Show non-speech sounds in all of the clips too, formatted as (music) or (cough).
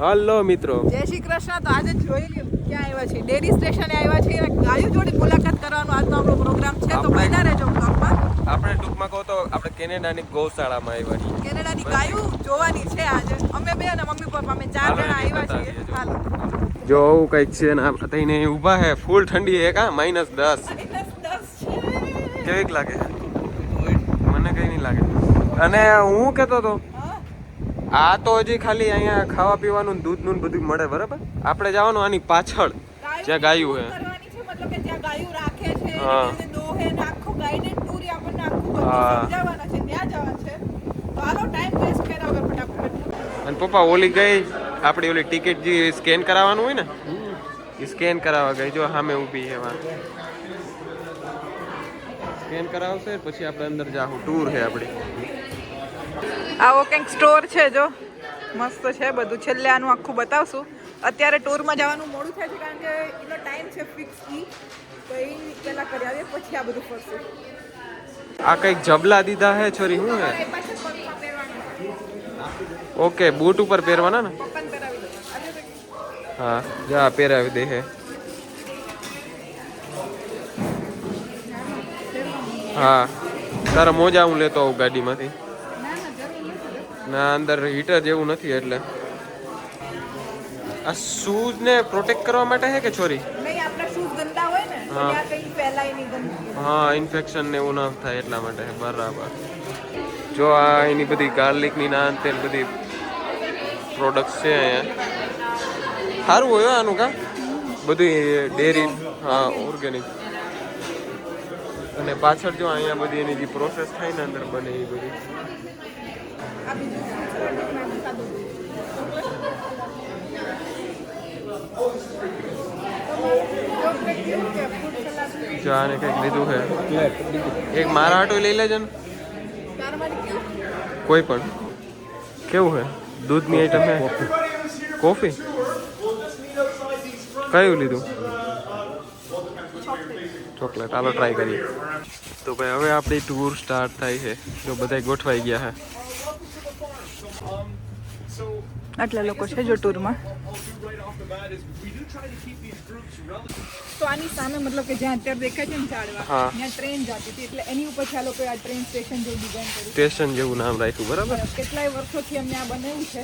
Hello મિત્રો. જય શ્રી કૃષ્ણ. તો આજે જોઈ લ્યો ક્યાં આવ્યા છે ડેરી સ્ટેશને આવ્યા છે અને ગાયો જોડે મુલાકાત કરવાનો આજનો આપણો પ્રોગ્રામ છે. તો બન્યા રહેજો બ્લોગમાં આપણે ટૂંકમાં કહો તો આપણે કેનેડાની ગૌશાળામાં આવ્યા છીએ. કેનેડાની ગાયો જોવાની છે આજે. અમે બે અને મમ્મી પપ્પા અમે ચાર જણા આવ્યા છીએ. હાલો. જો આવું કંઈક છે ને આપણે થઈને ઊભા હે. ફૂલ ઠંડી હે કા? માઇનસ દસ. કેવીક લાગે? મને કઈ નહીં લાગે. અને હું કહેતો તો હા? આ તો હજી ખાલી અહીંયા ખાવા પીવાનું દૂધનું બધું મળે બરાબર? આપણે જવાનું આની પાછળ જ્યાં ગાયું છે અને પપ્પા ઓલી ગઈ આપણી ઓલી ટિકિટ જે સ્કેન કરાવવાનું હોય ને એ સ્કેન કરાવવા ગઈ જો સામે ઊભી છે સ્કેન કરાવશે પછી આપણે અંદર જાહું. ટૂર છે આપણી. આવો કંઈક સ્ટોર છે જો. મસ્ત છે બધું. છેલ્લે આનું આખું બતાવશું. અત્યારે ટૂરમાં જવાનું મોડું થાય છે કારણ કે એનો ટાઈમ છે ફિક્સ ઈ. તો એ પહેલાં કરી આવીએ પછી આ બધું ફરશું. આ કંઈક જબલા દીધા હે છોરી હે? પહેરવાનું. ઓકે બૂટ ઉપર પહેરવાના ને? હા જા પહેરાવી દે હે. હા તારા મોજા હું લેતો આવું ગાડીમાંથી. ના અંદર હીટર જેવું નથી એટલે. આ શૂઝ ને પ્રોટેક્ટ કરવા માટે હે કે છોરી? હા. ઇન્ફેક્શન ને એવું ના થાય એટલા માટે બરાબર. જો આ એની બધી ગાર્લિકની ના તેલ બધી પ્રોડક્ટ્સ છે અહીંયા. સારું હોય આનું કા? બધું ડેરી હા ઓર્ગેનિક અને પાછળ જો અહીંયા બધી એની જે પ્રોસેસ થાય ને અંદર બને એ બધી. આ બીજું શું છે? મેં બતાવી દઉં. જો કંઈક એવું કે fruit salad જો આને કંઈક લીધું છે એક મારા હાટું લઈ લેજો ને તારમાંથી કેવું? કોઈ પણ કેવું છે દૂધની આઈટમ છે કોફી કયું લીધું ચોકલેટ હાલો ટ્રાય કરીએ તો ભાઈ હવે આપણી ટૂર સ્ટાર્ટ થાય છે જો બધા ગોઠવાઈ ગયા છે આટલા લોકો છે જો ટૂરમાં. તો આની સામે મતલબ કે જ્યાં અત્યારે દેખાય છે ને ઝાડવા ત્યાં ટ્રેન જતી હતી. એટલે એની ઉપર આ લોકો આ ટ્રેન સ્ટેશન જેવું ડિઝાઇન કર્યું. સ્ટેશન જેવું નામ રાખ્યું બરાબર? કેટલાય વર્ષોથી અમને આ બનાવ્યું છે.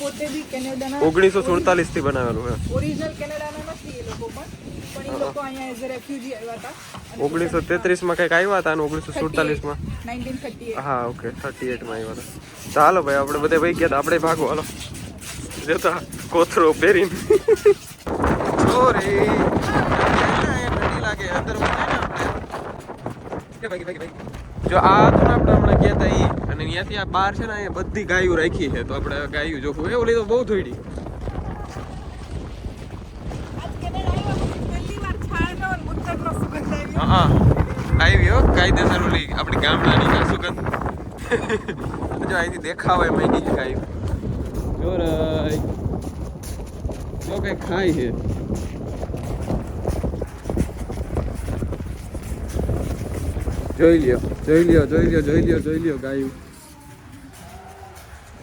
પોતે બી કેનેડાના ઓગણીસો સુડતાલીસથી બનાવેલું છે ઓરિજિનલ કેનેડાના નથી એ લોકો પણ. ઓગણીસો તેત્રીસમાં કંઈક આવ્યા હતા અને ઓગણીસો સુડતાલીસમાં હા ઓકે થર્ટી એટમાં આવ્યા હતા. ચાલો ભાઈ આપણે બધે ભાઈ ગયા આપણે ભાગો હાલો. જતા કોથરો પહેરીને. સોરી લાગે અંદર જો આ તો આપણે હમણાં ગયા હતા અને અહીંયાથી આ બાર છે ને અહીંયા બધી ગાયું રાખી છે. તો આપણે ગાયું જોખું. એ ઓલી તો બહુ થોડી આજ કેનેડા આવ્યા પછી પહેલી વાર છાણનો અને મૂત્રનો સુગંધ આવ્યો હા આવી હો, કાયદેસર ઓલી આપણી ગામડાની સુગંધ. જો અહીંથી દેખાવાય મહિની જ ગાયું જોરાય જો કઈ ખાય છે. જોઈ લ્યો જોઈ લ્યો જોઈ લ્યો જોઈ લ્યો જોઈ લ્યો ગાયું.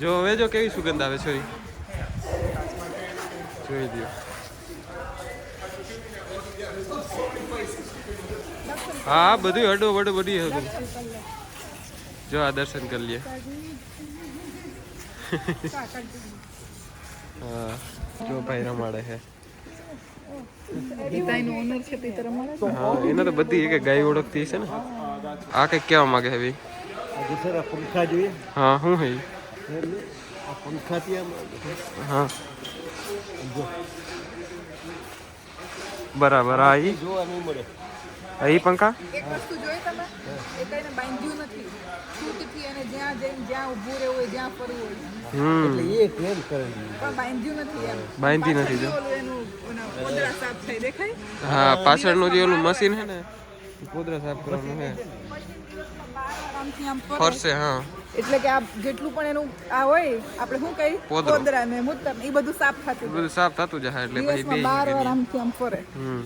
જો, હવે જો કેવી સુગંધ આવે, છોરી. જોઈ લ્યો. હા બધું હડો વડો બધી હતું જો આ દર્શન કરી લઈએ હા જો ભાઈ રમાડે છે. એને તો બધી એક ગાય ઓળખતી છે ને. આ કઈ કેવા માંગે છે ભાઈ. આજે સર આ પંખા જોઈએ. હા શું હે? આ પંખા હા. બરાબર નહીં મળે. આ પંખા એક વસ્તુ જોઈ તમે? એ કઈને બાંધ્યું નથી. છૂટથી અને જ્યાં જઈને જ્યાં ઊભું રહેવું હોય જ્યાં ફરવું હોય. એટલે એ ટ્રેન કરેલી પણ બાંધ્યું નથી એમ. બાંધી નથી જો. પાછળથી ઓલું એનું ઓના પોદરા સાફ થઈ દેખાય? હા પાછળનું જે ઓલું મશીન છે ને પોદરા સાફ કરવાનું છે. ફરશે હા. એટલે કે આ જેટલું પણ એનું આ હોય આપણે શું કહી પોદરું. પોદરા ને મૂત્ર એ બધું સાફ થતું બધું સાફ થતું જાય એટલે પછી બે વાર આમથી આમ ફરે. હમ.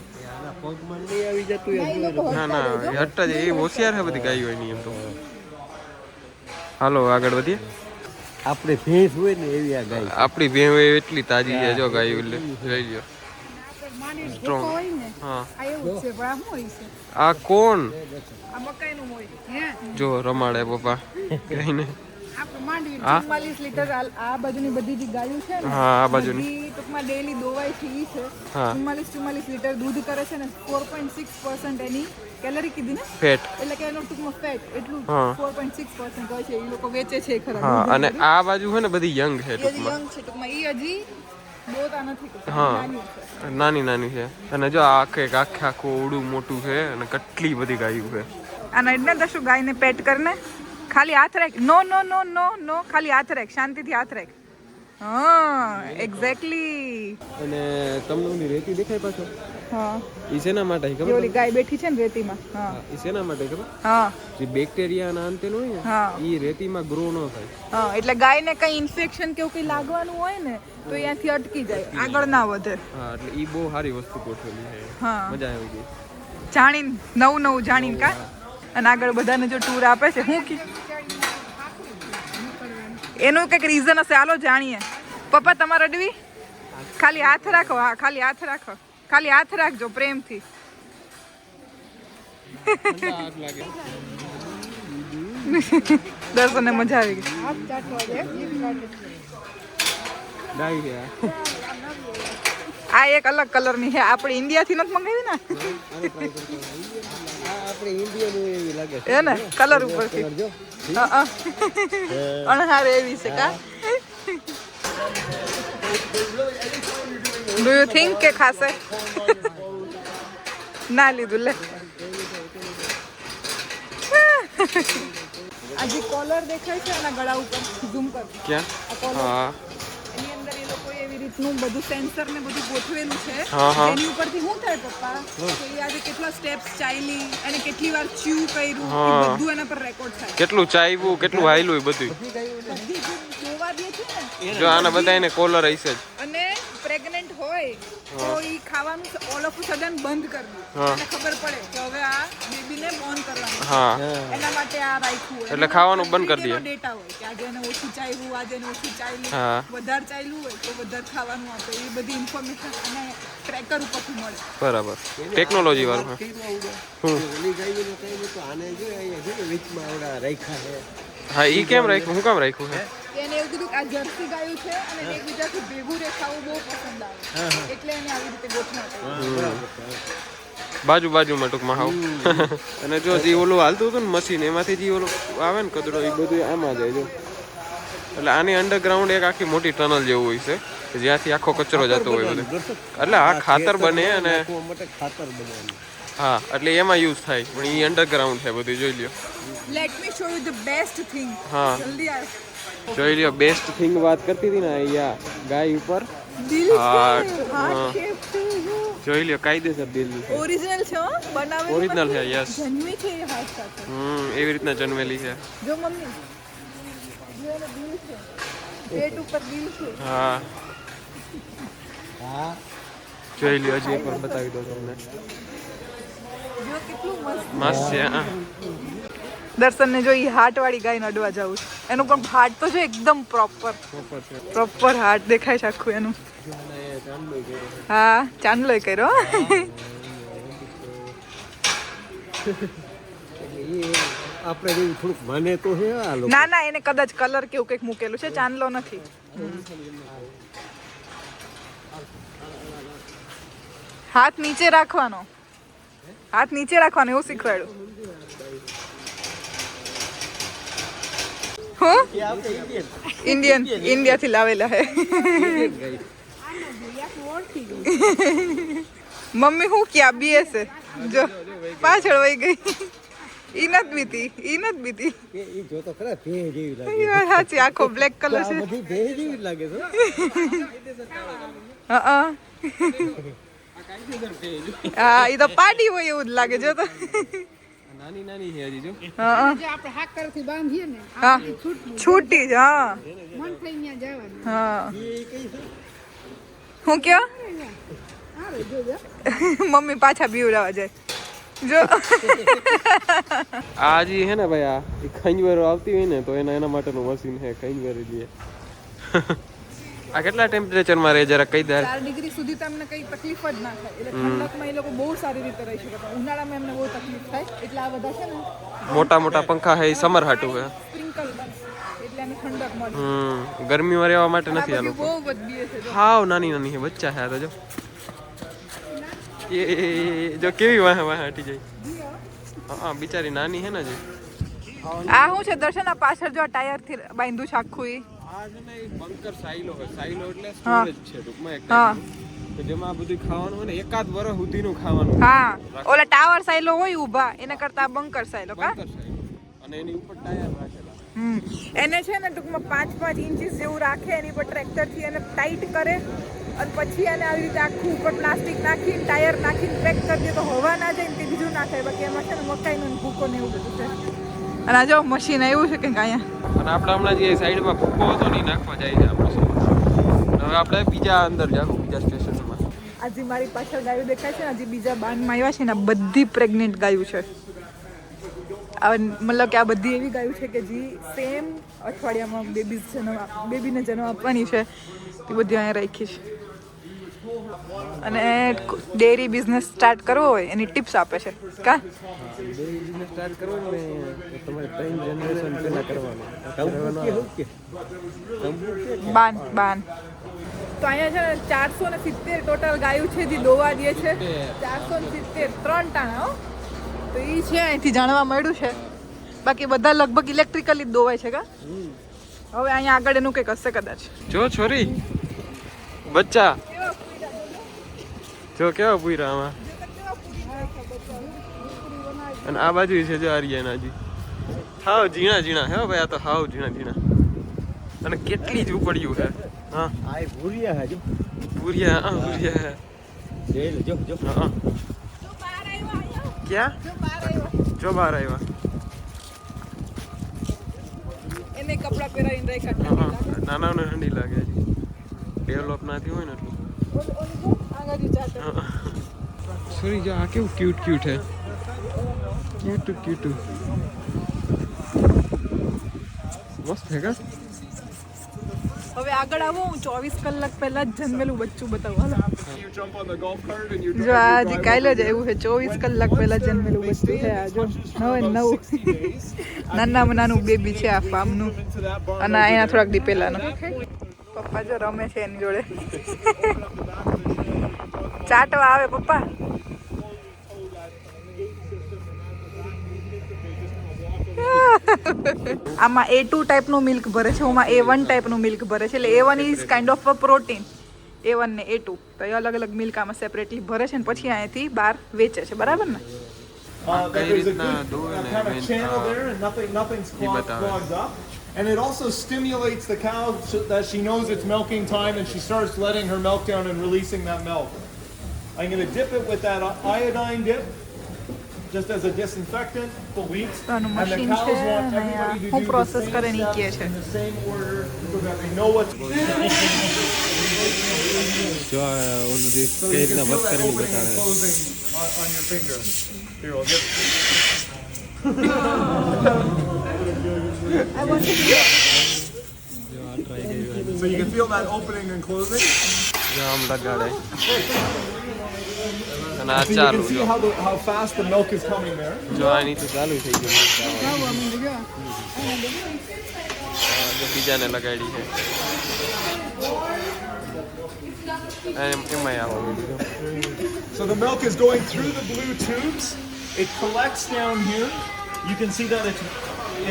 ના, એ ના હટ જ એ હોશિયાર છે બધી ગાયો એની એમ તો. હાલો આગળ વધીએ. આપણી ભેંસ હોય ને એવી આ ગાય આપણી ભેવ એટલી તાજી છે જો ગાય એટલે. જોઈ લ્યો. સ્ટ્રોંગ હા. આ એવું છે પણ આ શું હોય છે? આ કોણ? આ મકાઈનું હોય. હે? જો રમાડે પપ્પા. કહીને માંડવી હા? લીટર આ આ બાજુની બધી જે ગાયો છે ને હા આ બાજુની. બધી ટૂંકમાં ડેલી દોવાય છે ઈ છે. હા. લીટર દૂધ કરે છે ને ફોર પોઈન્ટ સિક્સ પર્સન્ટ એની કેલરી કીધી ને ફેટ. એટલે કે એનો ટૂંકમાં ફેટ એટલું હા. ફોર પોઈન્ટ સિક્સ પર્સન્ટ હોય છે એ લોકો વેચે છે ખરા હા દૂધ અને આ બાજુ છે ને બધી યંગ છે એ ટૂંકમાં. young છે ટૂંકમાં. એ હજી દોતા નથી ટૂંકમાં, હા. નાની છે. નાની નાની છે. અને જો આ આખે આખે આખું ઓડું મોટું છે અને કેટલી બધી ગાયું છે. અને એટલે ગાય ગાયને પેટ કરને? ખાલી હાથ રાખ. નો નો નો નો નો ખાલી હાથ રાખ. શાંતિથી હાથ રાખ. હા એક્ઝેક્ટલી અને તમને ઓલી રેતી દેખાય પાછો? હા. ઈ શેના માટે ખબર ઓલી ગાય બેઠી છે ને રેતીમાં. હા. ઈ શેના માટે ખબર? હા. જે બેક્ટેરિયાના અંતે હોય ને ઈ રેતીમાં ગ્રો ન થાય. હા એટલે ગાયને કઈ ઇન્ફેક્શન કે એવું કઈ લાગવાનું હોય ને તો અહીંયાથી અટકી જાય આગળ ના વધે. હા એટલે ઈ બહુ સારી વસ્તુ ગોઠવેલી છે. હા. મજા આવી ગઈ. જાણીને નવું નવું જાણીને કા? અને આગળ બધાને જો ટૂર આપે છે, હું એનું કંઈક રીઝન હશે, હાલો જાણીએ. પપ્પા, તમારે અડવી? ખાલી હાથ રાખો, હા, ખાલી હાથ રાખો. ખાલી હાથ રાખજો પ્રેમથી. દર્શનને મજા આવી ગઈ. આ. એક અલગ કલરની છે. આપણે ઇન્ડિયાથી નથી મંગાવી ને? આપણે ઇન્ડિયન હોય એવી લાગે છે. ને કલર ઉપરથી. જો. હા હા. અણહારે એવી છે કા? ડુ યુ થિંક કે ખાશે? ના લીધું લે. આજે કોલર દેખાય છે એના ગળા ઉપર ઝૂમ કર ક્યાં? હા. રીતનું બધું સેન્સર ને બધું ગોઠવેલું છે. એની ઉપરથી શું થાય પપ્પા? કે એ આજે કેટલા સ્ટેપ્સ ચાલી અને કેટલી વાર ચ્યુ કર્યું બધું એના પર રેકોર્ડ થાય. કેટલું ચાવ્યું કેટલું હાયલું બધું જોવા દે છે ને જો આના બધા એને કોલર હશે જ. અને પ્રેગ્નન્ટ હોય તો એ ખાવાનું ઓલ ઓફ સડન બંધ કરવું. એને ખબર પડે કે હવે આ બેબીને ઓન કરવાનું. હા. એના માટે આ રાખ્યું હોય. એટલે ખાવાનું બંધ કરી દે. ડેટા હોય કે આજે એને ઓછું ચાલ્યું આજે એને ઓછું ચાલ્યું હા. વધારે ચાલ્યું હોય તો વધારે ખાવાનું આપે. એ બધી ઇન્ફોર્મેશન અને ટ્રેકર ઉપરથી મળે. બરાબર. ટેકનોલોજી વાળું હા. ઓલી ગાયોને કઈ તો આને જો અહીંયા છે વીચમાં આવડા રાખ્યા છે. હા ઈ કેમ રાખ્યું? હું કામ રાખ્યું છે? એને એવું કીધું કે આ જર્સી ગાયું છે અને એકબીજાથી ભેગું રે ખાવું બહુ પસંદ આવે. એટલે એને આવી રીતે ગોઠવણ કરી. બાજુ બાજુમાં ટૂંકમાં હાવ. અને જો જે ઓલું હાલતું હતું ને મશીન એમાંથી જે ઓલું આવે ને કચરો એ બધું આમાં જાય જો એટલે આની અંડરગ્રાઉન્ડ એક આખી મોટી ટનલ જેવું હોય છે કે જ્યાંથી આખો કચરો જતો હોય બધો. એટલે આ ખાતર બને અને ખાતર બને હા એટલે એમાં યુઝ થાય. પણ એ અંડરગ્રાઉન્ડ છે બધું જોઈ લ્યો. Let me show you the best thing હા. જલ્દી આવ. જોઈ લ્યો બેસ્ટ થિંગ વાત કરતી હતી ને અહીંયા ગાય ઉપર. દિલ હાર્ટ હાર્ટ હા. છે જોઈ લ્યો કાયદેસર દિલ ઓરિજિનલ છે હો ઓરિજિનલ છે, યસ જન્મી છે એ હાથ સાથે. હમ એવી રીતના જન્મેલી છે. જો મમ્મી. જો એનો દિલ છે. પેટ ઉપર દિલ છે. હા. હા. જોઈ લ્યો હજી એકવાર બતાવી દો તમને. જો કેટલું મસ્ત. મસ્ત છે હા. દર્શનને જો ઈ હાર્ટ વાળી ગાયને અડવા જવું એનું પણ હાર્ટ તો જો એકદમ પ્રોપર પ્રોપર હાર્ટ દેખાય છે આખું એનું. હા ચાંદલો કર્યો. આપણે જેવું થોડુંક માને તો છે આ લોકો. ના ના એને કદાચ કલર કેવું કંઈક મૂકેલું છે ચાંદલો નથી. હાથ નીચે રાખવાનો. હાથ નીચે રાખવાનો એવું શીખવાડ્યું. હું? ઇન્ડિયન ઇન્ડિયાથી લાવેલા હે. મમ્મી હું ક્યાં બીએ છે જો પાછળ વહી ગઈ. ઈ નત બીતી ઈ નત બીતી. ઈ જો તો ખરા ભે જેવી લાગે. સાચી આખો બ્લેક કલર છે. બધી ભે જેવી લાગે છે. હા હા. ઈ તો પાડી હોય એવું જ લાગે જો તો. નાની નાની છે હજી જો. હા જે આપણે હાકરથી બાંધીએ ને હા. છૂટી જ હા. મન થઈ જવાનું. હા. એ કઈ છે? હું કયો? મમ્મી પાછા બીવડાવા જાય. જો. આ જે હે ને ભાઈ આ એ ખંજવરો આવતી હોય ને તો એના એના માટેનું મશીન હે ખંજવર એટલે આ કેટલા ટેમ્પરેચરમાં રહે જરા કહી દે. 4 ડિગ્રી સુધી તમને કઈ તકલીફ જ ના થાય. એટલે ઠંડકમાં એ લોકો બહુ સારી રીતે રહી શકે ઉનાળામાં એમને બહુ તકલીફ થાય. એટલે આ બધા છે ને મોટા મોટા પંખા હે એ સમર હાટુ હે સ્પ્રિંકલ હમ ગરમીમાં રહેવા માટે નથી આ લોકો હાવ નાની નાની છે બચ્ચા છે આ તો જો. એ જો કેવી વાહ વાહ હટી જાય હા બિચારી નાની છે ને જે આ શું છે? દર્શન આ પાછળ જો ટાયરથી બાંધ્યું છે આખું એ. આ છે ને બંકર સાયલો હોય સાયલો એટલે હા. સ્ટોરેજ છે ટૂંકમાં એક હા. જેમાં બધું ખાવાનું હોય ને એકાદ વર્ષ સુધીનું ખાવાનું. હા. ઓલા ટાવર સાયલો હોય ઊભા એના કરતા બંકર સાયલો કા? અને એની ઉપર ટાયર હમ. એને છે ને ટૂંકમાં પાંચ પાંચ ઇંચીસ જેવું રાખે એની પર ટ્રેક્ટરથી એને ટાઈટ કરે અને પછી એને આવી રીતે આખું ઉપર પ્લાસ્ટિક નાખીને ટાયર નાખીને પેક કરી દે તો હવા ના જાય ને તે બીજું ના થાય. બાકી એમાં છે ને મકાઈનું ભૂકો ને એવું બધું છે અને આ જો મશીન આવ્યું છે કે અહીંયા? અને આપણે હમણાં જે સાઈડમાં ભૂકો હતો ને નાખવા જાય છે આપણે. હવે આપણે બીજા અંદર જાવું બીજા સ્ટેશનમાં. આજે મારી પાછળ ગાયું દેખાય છે ને હજી બીજા બાનમાં આવ્યા છે ને બધી પ્રેગ્નેન્ટ ગાયું છે. મતલબ કે આ બધી એવી ગાયું છે કે જે સેમ અઠવાડિયામાં બેબી જન્મ બેબીને જન્મ આપવાની છે. તે બધી અહીંયા રાખી છે. અને ડેરી બિઝનેસ સ્ટાર્ટ કરવો હોય એની ટિપ્સ આપે છે. કા? બિઝનેસ સ્ટાર્ટ કરવો ને તમારે ત્રણ જનરેશન પહેલા કરવાનું. બાન બાન. તો અહીંયા છે ચારસો ને સિત્તેર ટોટલ ગાયું છે જે દોવા દે છે. ચારસો ને સિત્તેર ત્રણ ટાણા હો. તો એ છે અહીંથી જાણવા મળ્યું છે. બાકી બધા લગભગ ઇલેક્ટ્રિકલી જ દોવાય છે કા? હવે અહીંયા આગળ એનું કંઈક હશે કદાચ. જો છોરી. બચ્ચા. જો કેવા પૂરા આમાં. અને આ બાજુ છે જો આર્યનાજી હાવ ઝીણા ઝીણા. હે ભાઈ આ તો હાવ ઝીણા ઝીણા. અને કેટલી જ ઉપડ્યું હે હા. આ એ ભૂરિયા હે જો. ભૂરિયા હા ભૂરિયા હે જો. જો હા. ક્યાં જો બહાર આવ્યા એને કપડાં પહેરાવીને હા, રાખ્યા હા. નાના ને ઠંડી લાગે ડેવલપ નાથી હોય ને એટલું આગળ ચાલતા સોરી જો આ કેવું ક્યુટ ક્યુટ હે ક્યુટ ક્યુટ મસ્ત હે કા હવે આગળ આવો હું ચોવીસ કલાક પહેલા જ જન્મેલું બચ્ચું બતાવું હાલો જો આજે કાલે જ આવ્યું છે ચોવીસ કલાક પહેલા જન્મેલું બચ્ચું (laughs) છે આ જો નવે નવ નાના નાનું બેબી છે આ ફાર્મનું અને એના થોડાક દી પહેલાનું પપ્પા જો રમે છે એની જોડે. (laughs) ચાટવા આવે પપ્પા. (laughs) આમાં એ ટુ ટાઈપનું મિલ્ક ભરે છે ઓમાં એ વન ટાઈપનું મિલ્ક ભરે છે એટલે A one is kind of a protein A one ને એ ટુ તો એ અલગ અલગ મિલ્ક આમાં સેપરેટલી ભરે છે ને પછી અહીંયાથી બહાર વેચે છે બરાબર ને Uh, કઈ that there's a રીતના good દોવે ને kind of main, channel uh, there, and nothing, nothing's A clogged, બતાવે. clogged up. And it also stimulates the cow so that she knows it's milking time, and she starts letting her milk down and releasing that milk. I'm going to dip it with that iodine dip, just as a disinfectant for weeks. તો આનું And the machine cows છે want અને everybody આ to હું do the process same કરે ને ઈ કહે steps છે in the same order so that they know what's. જો આ (laughs) जो पेट ना वर्क करने बता रहे So you can feel that opening and closing. जाम लगा रहा है અને આ So you ચાલુ can see જો how the, how fast the milk is coming there. જો આની તો ચાલુ થઈ ગયું જો બીજાને લગાડી છે એમ એમાંય આવો બધું જો. So the milk is going through the blue tubes. It collects down here. You can see that it's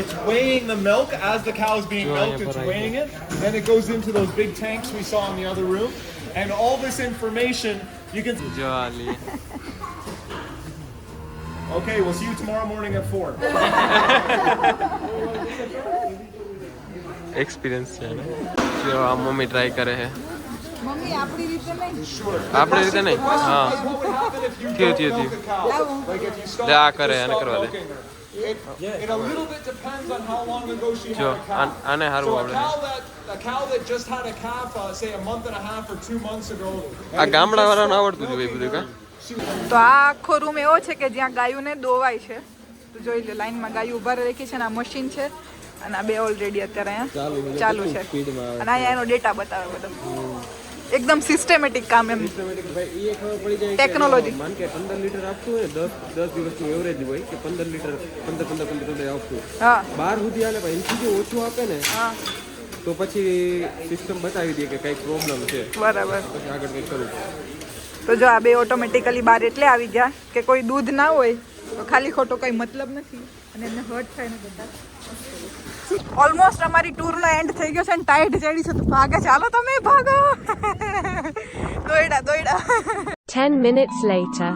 it's weighing the milk as the cow is being Joy, milked. It's but I- weighing it. Then it goes into those big tanks we saw in the other room. And all this information you can. લે Okay, we'll see you tomorrow morning at four. Experience છે ને જો આ mummy try કરે છે mummy આપણી રીતે નહીં આપણે રીતે નહીં હા થયું થયું થયું આ કરે stop કરવા દે. It, it a little bit depends on how long ago she had a calf. આને સારું So a cow that a cow that just had a calf, uh, say a month and a half or two months ago. આ ગામડા વાળાને આવડતું જ હોય બધું કા તો આ આખો રૂમ એવો છે કે જ્યાં ગાયુંને દોવાય છે તો જોઈ લો લાઈનમાં ગાયું ઊભા રાખી છે અને આ મશીન છે અને આ બે ઓલરેડી અત્યારે અહીંયા ચાલુ છે અને અહીંયા એનો ડેટા બતાવે બધો એકદમ સિસ્ટેમેટિક કામ એમ. ભાઈ એ ખબર પડી જાય કે માન કે પંદર લીટર આપતું હોય દસ દસ દિવસનું એવરેજ હોય કે પંદર લીટર પંદર પંદર પંદર પંદર આપતું હા. બાર સુધી આલે ભાઈ એનથી જો ઓછું આપે ને હા. તો પછી સિસ્ટમ બતાવી દે કે કઈ પ્રોબ્લેમ છે. બરાબર. પછી આગળ કંઈક કરવું તો જો આ બે ઓટોમેટિકલી બહાર એટલે આવી ગયા કે કોઈ દૂધ ના હોય તો ખાલી ખોટો કંઈ મતલબ નથી અને એમને હર્ટ થાય ને બધા. ઓલમોસ્ટ અમારી ટૂરનો એન્ડ થઈ ગયો છે ને ટાઈટ ચડી છે. તો ભાગે ચાલો તમે ભાગો. દોયડા દોયડા. 10 minutes later.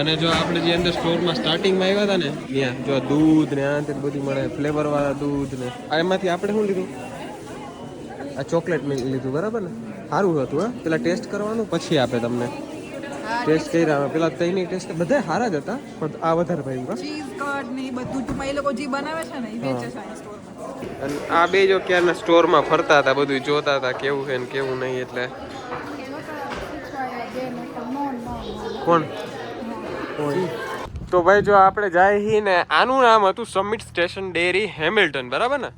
અને જો આપણે જે અંદર સ્ટોરમાં સ્ટાર્ટિંગમાં આવ્યા હતા ને ત્યાં જો દૂધ ને આ તે બધું મળે ફ્લેવર વાળા દૂધ ને. આ એમાંથી આપણે શું લીધું? આ ચોકલેટ મિલ્ક લીધું બરાબર ને? સારું હતું હા? પેલા ટેસ્ટ કરવાનું પછી આપે તમને. ટેસ્ટ કર્યા પેલા તઈની ટેસ્ટ બધા સારા જ હતા પણ આ વધારે ભાઈ ચીઝ કર્ડ ને બધું ટૂંકમાં એ લોકો જે બનાવે છે ને એ વેચે છે અને આ બે જો ક્યારના સ્ટોરમાં ફરતા હતા બધું જોતા હતા કેવું છે ને કેવું નહીં એટલે. કોણ? તો ભાઈ જો આપણે જાય હી ને આનું નામ હતું સમિટ સ્ટેશન ડેરી હેમિલ્ટન બરાબર ને?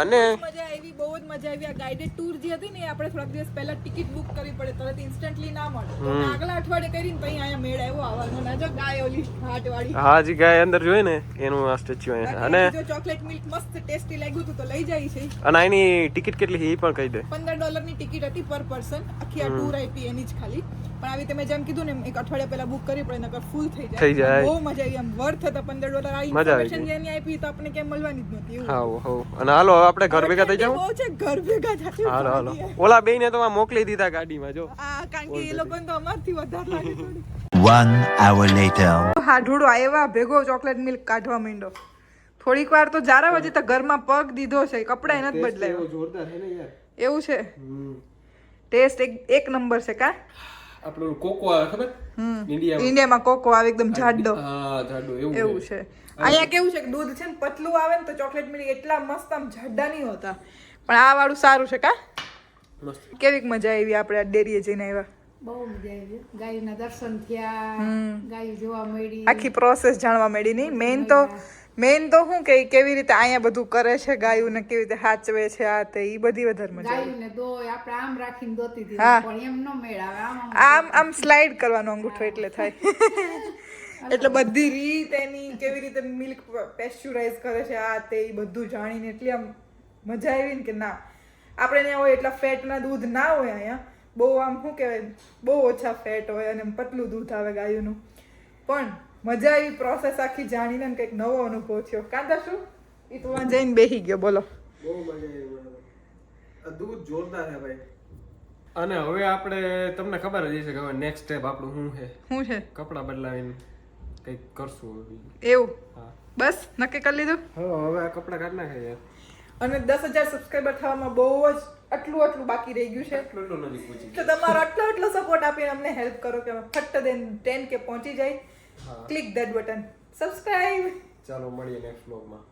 અને મજા આવી બહુ જ મજા આવી. આ ગાઈડેડ ટૂર જે હતી ને આપણે થોડાક દિવસ પહેલા ટિકિટ બુક કરવી પડે તરત ઇન્સ્ટન્ટલી ના મળે. આગલા અઠવાડિયે કરીને પછી અહીંયા મેળ આવ્યો આવવાનો ના જો ગાય ઓલી હાટ વાળી હા જી ગાય અંદર જોઈ ને એનું આ સ્ટેચ્યુ અહીંયા. અને જો ચોકલેટ મિલ્ક મસ્ત ટેસ્ટી લાગ્યું હતું તો લઈ જાય છે. અને એની ટિકિટ કેટલી એ પણ કહી દે. પંદર ડોલરની ટિકિટ હતી પર પર્સન આખી આ ટૂર આપી એની જ ખાલી. પણ આવી તમે જેમ કીધું ને એક અઠવાડિયા પહેલા બુક કરી પડે નકર ફૂલ થઈ જાય. થઈ જાય. બહુ મજા આવી એમ વર્થ હતા પંદર ડોલર આ ઇન્ફોર્મેશન જેની આપી તો આપણે કેમ મળવાની જ નથી એવું. હા હા. અને હાલો આપણે ઘર ભેગા થઈ જાવ છે ઘર ભેગા થાય હાલો હાલો. ઓલા બેય ને તો મોકલી દીધા ગાડીમાં જો. આ કારણ કે એ લોકોને તો અમારથી વધારે લાગે થોડી. One hour later. હાઢુડો આવ્યા ભેગો ચોકલેટ મિલ્ક કાઢવા માંડ્યો. થોડીક વાર તો જારા વજે તો ઘરમાં પગ દીધો છે કપડા નથી બદલાયો. જોરદાર છે ને યાર. એવું છે? ટેસ્ટ એક એક નંબર છે કા? આપણું કોકો આવે ખબર? ઇન્ડિયા ઇન્ડિયામાં કોકો આવે એકદમ જાડો. હા જાડો એવું છે. અહીંયા કેવું છે કે દૂધ છે ને પતલું આવે ને તો ચોકલેટ મિલ્ક એટલા મસ્ત આમ જાડા નહીં હોતા. પણ આ વાળું સારું છે કા? મસ્ત. કેવીક મજા આવી આપણે આ ડેરીએ જઈને આવ્યા. બહુ મજા આવી. ગાયના દર્શન થયા ગાય જોવા મળી. આખી પ્રોસેસ જાણવા મળી નહીં. મેઇન તો મેઇન તો શું કે કેવી રીતે અહીંયા બધું કરે છે ગાયું ને કેવી રીતે સાચવે છે આ તે ઈ બધી વધારે મજા ગાયું ને દોય આપણે આમ રાખીને દોતી હતી પણ એમ ન મેળ આવે. આમ આમ આમ આમ સ્લાઇડ કરવાનો અંગૂઠો એટલે થાય. (laughs) એટલે બધી રીત એની કેવી રીતે મિલ્ક પેસ્ચ્યુરાઇઝ કરે છે આ તે બધું જાણીને એટલી આમ મજા આવી ને કે ના. આપણે ત્યાં હોય એટલા ફેટના દૂધ ના હોય અહીંયા. બહુ આમ શું કહેવાય બહુ ઓછા ફેટ હોય અને પતલું દૂધ આવે ગાયોનું. પણ મજા આવી પ્રોસેસ આખી જાણીને કંઈક નવો અનુભવ થયો. કાંતા શું? એ તો જઈને બેસી ગયો બોલો. બહુ મજા આવી દૂધ જોરદાર છે ભાઈ. અને હવે આપણે તમને ખબર જ છે કે હવે નેક્સ્ટ સ્ટેપ આપણું શું છે? શું છે? કપડાં બદલાવીને. કંઈક કરશું એવું? બસ? નક્કી કરી લીધું? હવે હવે આ કપડાં કાઢ નાખે યાર અને દસ હજાર સબસ્ક્રાઈબર થવામાં બહુ જ આટલું આટલું બાકી રહી ગયું છે. એટલું એટલું નથી પૂછી. તો તમારો આટલો આટલો સપોર્ટ આપીને અમને હેલ્પ કરો કે ફટ દેન ટેન કે પહોંચી જાય. ક્લિક દેટ બટન સબસ્ક્રાઈબ ચાલો મળીએ નેક્સ્ટ બ્લોગમાં